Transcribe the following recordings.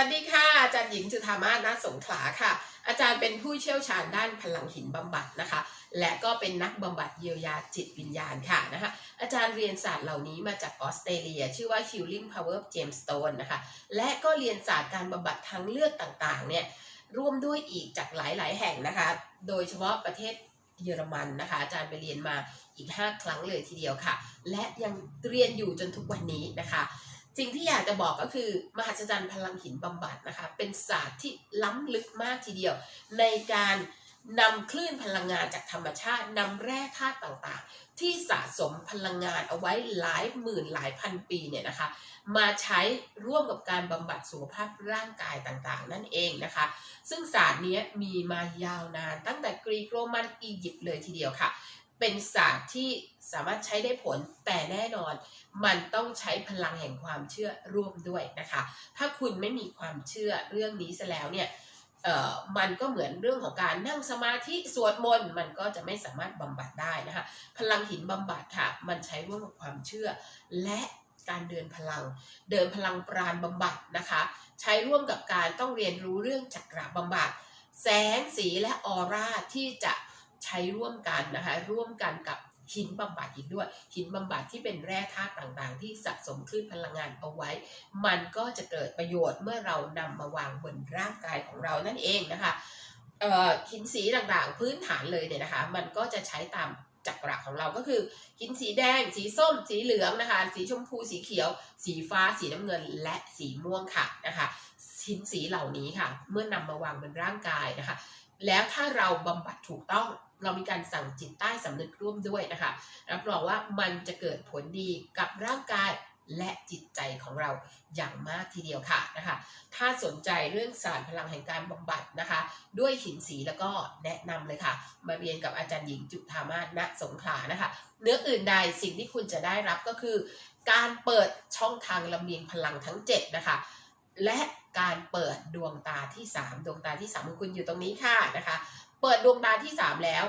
วัสดีค่ะ อาจารย์หญิงจุธามาศณสงขลาค่ะ อาจารย์เป็นผู้เชี่ยวชาญด้านพลังหินบำบัดนะคะ และก็เป็นนักบำบัดเยียวยาจิตวิญญาณค่ะนะคะอาจารย์เรียนศาสตร์เหล่านี้มาจากออสเตรเลีย ชื่อว่า Healing Power Gemstone นะคะและก็เรียนศาสตร์การบำบัดทางเลือกต่างๆเนี่ยร่วมด้วยอีกจากหลายๆ แห่งนะคะ โดยเฉพาะประเทศเยอรมันนะคะ อาจารย์ไปเรียนมาอีก 5 ครั้งเลยทีเดียวค่ะ และยังเรียนอยู่จนทุกวันนี้นะคะ สิ่งที่อยากจะบอกก็คือ มหัศจรรย์พลังหินบำบัดนะคะ เป็นศาสตร์ที่ล้ำลึกมากทีเดียว ในการนำคลื่นพลังงานจากธรรมชาตินำแร่ธาตุต่างๆ ที่สะสมพลังงานเอาไว้หลายหมื่นหลายพันปีเนี่ยนะคะ มาใช้ร่วมกับการบำบัดสุขภาพร่างกายต่างๆ นั่นเองนะคะ ซึ่งศาสตร์นี้มีมายาวนานตั้งแต่กรีกโรมันอียิปต์เลยทีเดียวค่ะ เป็นศาสตร์ที่สามารถใช้ได้ผลแต่แน่นอน มันต้องใช้พลังแห่งความเชื่อร่วมด้วยนะคะ ถ้าคุณไม่มีความเชื่อเรื่องนี้ซะแล้วเนี่ยเอ่อมันก็เหมือนเรื่องของการนั่งสมาธิสวดมนต์มันก็จะไม่สามารถบำบัดได้นะคะ พลังหินบำบัดค่ะ มันใช้ร่วมกับความเชื่อ และการเดินพลัง เดินพลังปราณบำบัดนะคะ ใช้ร่วมกับการต้องเรียนรู้เรื่องจักระบำบัด แสงสีและออร่าที่จะ ใช้ร่วมกันนะคะร่วมกันกับหินบำบัดอีกด้วย หินบำบัดที่เป็นแร่ธาตุต่างๆ ที่สะสมคลื่นพลังงานเอาไว้ มันก็จะเกิดประโยชน์เมื่อเรานำมาวางบนร่างกายของเรานั่นเองนะคะหินสีต่างๆ พื้นฐานเลยเนี่ยนะคะ มันก็จะใช้ตามจักระของเราก็คือ หินสีแดง สีส้ม สีเหลืองนะคะ สีชมพู สีเขียว สีฟ้า สีน้ำเงิน และสีม่วงค่ะนะคะ หินสีเหล่านี้ค่ะ เมื่อนำมาวางบนร่างกายนะคะ แล้วถ้าเราบำบัดถูกต้องเรามีการสั่งจิตใต้สำนึกร่วมด้วยนะคะ รับรองว่ามันจะเกิดผลดีกับร่างกายและจิตใจของเราอย่างมากทีเดียวค่ะนะคะ ถ้าสนใจเรื่องศาสตร์พลังแห่งการบำบัดนะคะ ด้วยหินสีแล้วก็แนะนำเลยค่ะ มาเรียนกับอาจารย์หญิงจุธามาศณสงขลานะคะ เนื้ออื่นใดสิ่งที่คุณจะได้รับก็คือ การเปิดช่องทางลำเลียงพลังทั้ง 7 นะคะ และ การเปิดดวงตาที่ 3 ดวงตาที่3ของคุณอยู่ตรงนี้ค่ะนะคะ เปิดดวงตาที่ 3 แล้ว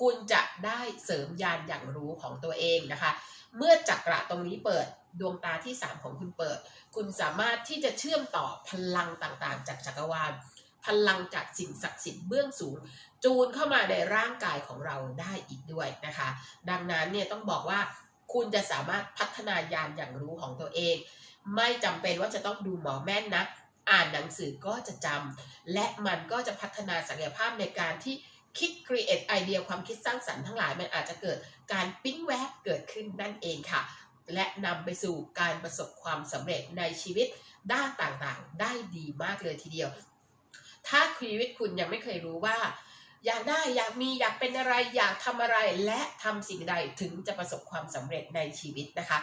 คุณจะได้เสริมยานอย่างรู้ของตัวเองนะคะ เมื่อจักระตรงนี้เปิดดวงตาที่ 3 ของคุณเปิด คุณสามารถที่จะเชื่อมต่อพลังต่างๆ จากจักรวาล พลังจากสิ่งศักดิ์สิทธิ์เบื้องสูง จูนเข้ามาในร่างกายของเราได้อีกด้วยนะคะ ดังนั้นเนี่ยต้องบอกว่าคุณจะสามารถพัฒนายานอย่างรู้ของตัวเอง ไม่จำเป็นว่าจะต้องดูหมอแม่นนะ อ่านหนังสือก็จะจำและมันก็จะพัฒนาศักยภาพในการที่คิด create ไอเดียความคิดสร้างสรรค์ทั้งหลายมันอาจจะเกิดการปิ๊งแวบเกิดขึ้นนั่นเองค่ะ และนำไปสู่การประสบความสำเร็จในชีวิตด้านต่างๆ ได้ดีมากเลยทีเดียว ถ้าชีวิตคุณยังไม่เคยรู้ว่า อยากได้อยากมีอยากเป็นอะไรอยากทำอะไรและทำสิ่งใดถึงจะประสบความสำเร็จในชีวิตนะคะ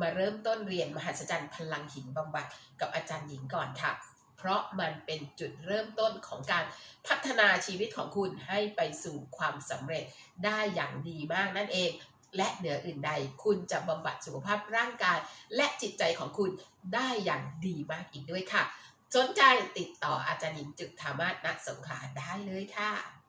มาเริ่มต้นเรียนมหัศจรรย์พลังหินบำบัดกับอาจารย์หญิงก่อนค่ะ เพราะมันเป็นจุดเริ่มต้นของการพัฒนาชีวิตของคุณให้ไปสู่ความสำเร็จได้อย่างดีมากนั่นเอง และเหนืออื่นใด คุณจะบำบัดสุขภาพร่างกาย และจิตใจของคุณได้อย่างดีมากอีกด้วยค่ะ สนใจติดต่ออาจารย์หญิงจุธามาศณสงขลาได้เลยค่ะ